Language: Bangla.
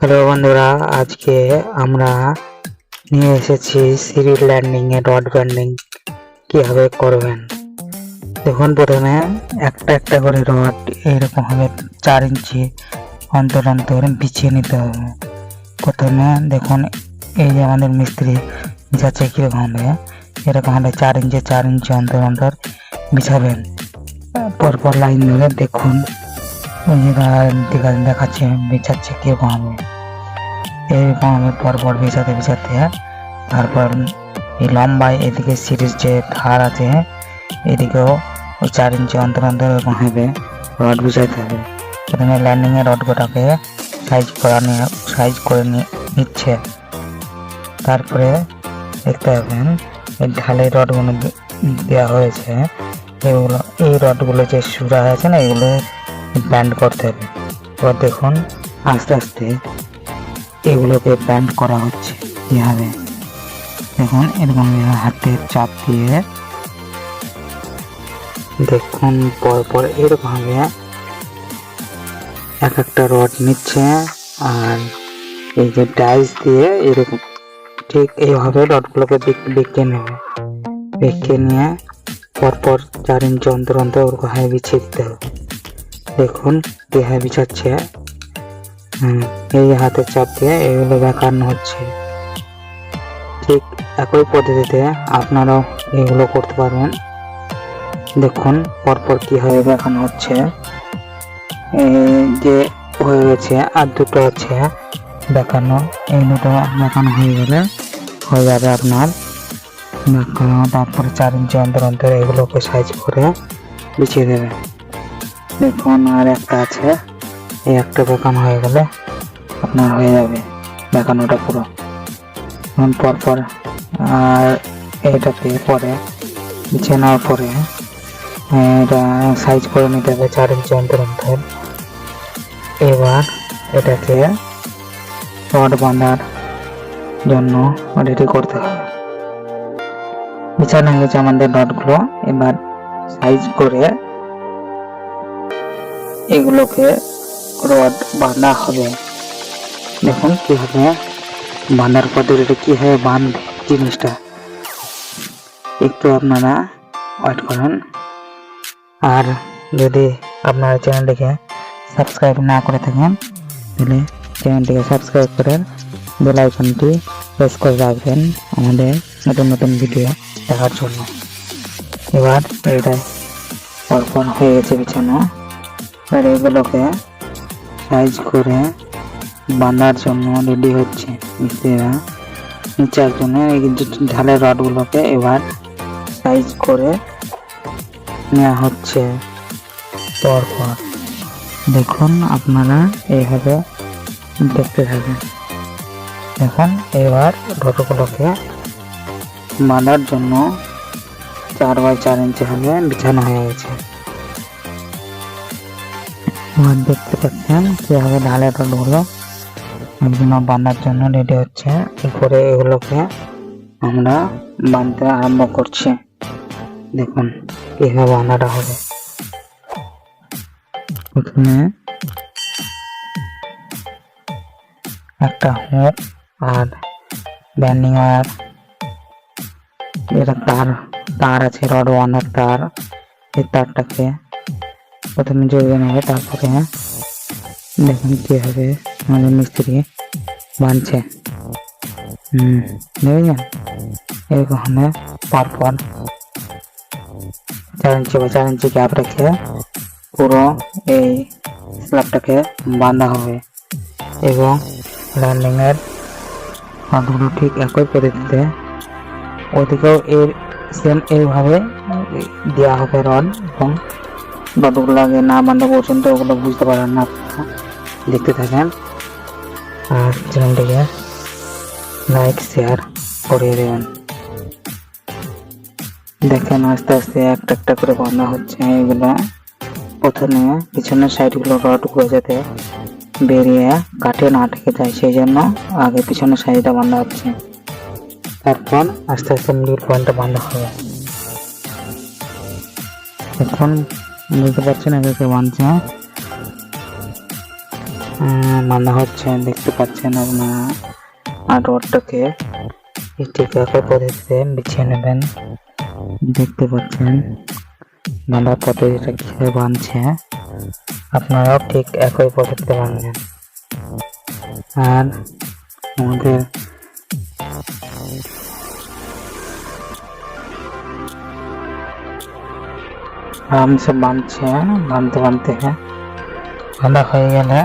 হ্যালো বন্ধুরা, আজকে আমরা নিয়ে এসেছি সিঁড়ি ল্যান্ডিং এ রড ব্যান্ডিং কীভাবে করবেন? দেখুন প্রথমে একটা একটা করে রড এরকম হবে, চার ইঞ্চি অন্তর অন্তর বিছিয়ে নিতে হবে। প্রথমে দেখুন এই যে আমাদের মিস্ত্রি যাচ্ছে কীরকম হবে, এরকম হবে চার ইঞ্চি চার ইঞ্চি অন্তর অন্তর বিছাবেন। পরপর লাইন ধরে দেখুন দেখাচ্ছে বিছাচ্ছে কীরকম হবে। এরকম হবে পরপর বিছাতে বিছাতে তারপর এই লম্বায় এদিকে সিরিজ যে ধার আছে এদিকেও ওই চার ইঞ্চি অন্তর অন্তর এরকম হবে, রড বিছাইতে হবে। প্রথমে ল্যান্ডিং এর রডগুলোকে সাইজ করা নিয়ে সাইজ করে নিচ্ছে। তারপরে দেখতে পাবেন, এই ঢালাই রডগুলো দেওয়া হয়েছে এগুলো, এই রডগুলো যে সুরা আছে না, এগুলো ব্যান্ড করতে হবে। এবার দেখুন, আস্তে আস্তে এগুলোকে ব্যান্ড করা হচ্ছে কীভাবে? দেখুন, এরকম হাতে চাপ দিয়ে দেখুন, পরপর এরকমভাবে এক একটা রড নিচ্ছে আর এই যে ডাইস দিয়ে এরকম ঠিক এইভাবে রডগুলোকে বেঁক- নেবে। বেঁকে নিয়ে পরপর চার ইঞ্চি অন্তর অন্তর ওরকম হাই বিছিয়ে দিতে হবে। দেখুন দেহায় বিছাচ্ছে। এই হাতের চাপ দিয়ে এগুলো দেখানো হচ্ছে। ঠিক একই পদ্ধতিতে আপনারাও এগুলো করতে পারবেন। দেখুন, পরপর কীভাবে দেখানো হচ্ছে। এই যে হয়ে গেছে, আর দুটো আছে দেখানো। এই দুটো দেখানো হয়ে গেলে হয়ে যাবে আপনার দেখানো। তারপরে চার ইঞ্চি অন্তর অন্তর এগুলোকে সাইজ করে বিছিয়ে দেবে। দেখুন, আর একটা আছে। এই একটা দেখানো হয়ে গেলে আপনার হয়ে যাবে দেখানোটা পুরো। এখন পরপর আর এটাকে পরে চেনার পরে, এটা সাইজ করে নিতে হবে চার ইঞ্চি অন্তর অন্তর। এবার এটাকে রড বাঁধার জন্য রেডি করতে হবে। বিছানো হয়ে গেছে আমাদের রডগুলো এবার সাইজ করে এগুলোকে রড বাঁধা হবে। দেখুন কীভাবে বাঁধার পদ্ধতিটা কীভাবে বাঁধবে জিনিসটা। একটু আপনারা ওয়েট করুন। আর যদি আপনারা চ্যানেলটিকে সাবস্ক্রাইব না করে থাকেন, তাহলে চ্যানেলটিকে সাবস্ক্রাইব করে বেল আইকনটি প্রেস করে রাখবেন আমাদের নতুন নতুন ভিডিও দেখার জন্য। এবার এটা পরপর হয়ে গেছে বিছানো। এবার এগুলোকে সাইজ করে বাঁধার জন্য রেডি হচ্ছে। মিস্ত্রিরা নিচে একজন এই ঢালের রডগুলোকে এবার সাইজ করে নেওয়া হচ্ছে। পরপর। দেখুন আপনারা এইভাবে দেখতে থাকেন দেখুন এবার রডগুলোকে বাঁধার জন্য চার বাই চার ইঞ্চি হবে বিছানো হয়ে গেছে। দেখতে পাচ্ছেন কীভাবে ঢালের রডগুলো একজন বাঁধার জন্য রেডি হচ্ছে। উপরে এগুলোকে আমরা বাঁধতে আরম্ভ করছি। দেখুন কীভাবে বাঁধাটা হবে। প্রথমে একটা হুক আর ব্যান্ডিং ওয়ার এটা তার তার আছে, রড ওয়ানের তার। এই তারটাকে প্রথমে জড়িয়ে নেবে তারপরে দেখুন কীভাবে আমাদের মিস্ত্রি বানছে। হুম দেখেছেন এরকম হবে পরপর চার ইঞ্চি বা চার ইঞ্চি গ্যাপ রেখে পুরো এই স্ল্যাবটাকে বাঁধা হবে এবং ল্যান্ডিংয়ের রডগুলো ঠিক একই পদ্ধতিতে ওদিকেও এর সেম এইভাবে দেওয়া হবে রড এবং রডগুলো আগে না বাঁধা পর্যন্ত ওগুলো বুঝতে পারেন না দেখতে থাকেন। আর চ্যানেলটিকে লাইক শেয়ার করিয়ে দেবেন। দেখেন, আস্তে আস্তে একটা একটা করে বাঁধা হচ্ছে এগুলো। প্রথমে পিছনের সাইডগুলো রডগুলো যাতে বেরিয়ে কাটে না আটকে যায়, সেই জন্য আগে পিছনের সাইডটা বাঁধা হচ্ছে। তারপর আস্তে আস্তে মিডিল পয়েন্টটা বাঁধা হবে। এখন বুঝতে পারছেন একে বাঁধছে উম, মানে হচ্ছে দেখতে পাচ্ছেন আপনারা। আর্টওয়ার্কটাকে ঠিক একই পদ্ধতিতে বিছিয়ে নেবেন। দেখতে পাচ্ছেন বাঁধার পদ্ধতিটা কীভাবে বাঁধছে আপনারাও ঠিক একই পদ্ধতিতে বাঁধবেন আর আমাদের আরামসে বাঁধছে বাঁধতে বাঁধতে বাঁধা হয়ে গেলে